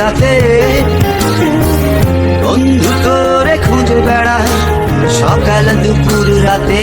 তাতে বন্ধু করে খুঁজে বেড়ায় সকাল দুপুর রাতে।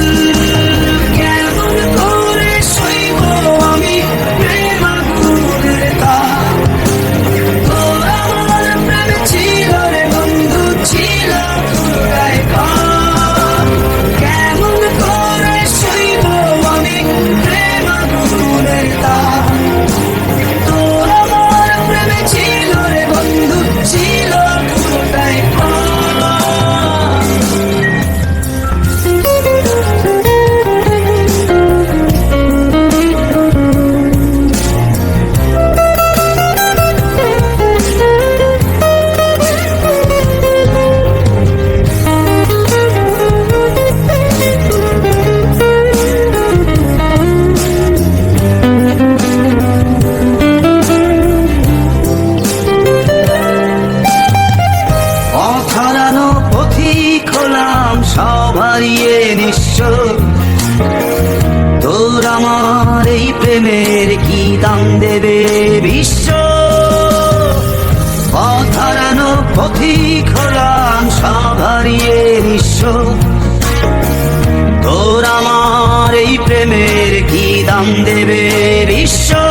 প্রেমের কি দাম দেবে বিশ্ব? অধারানো পথিক হলাম, সব হারিয়ে তোর আমার এই প্রেমের কি দাম দেবে বিশ্ব?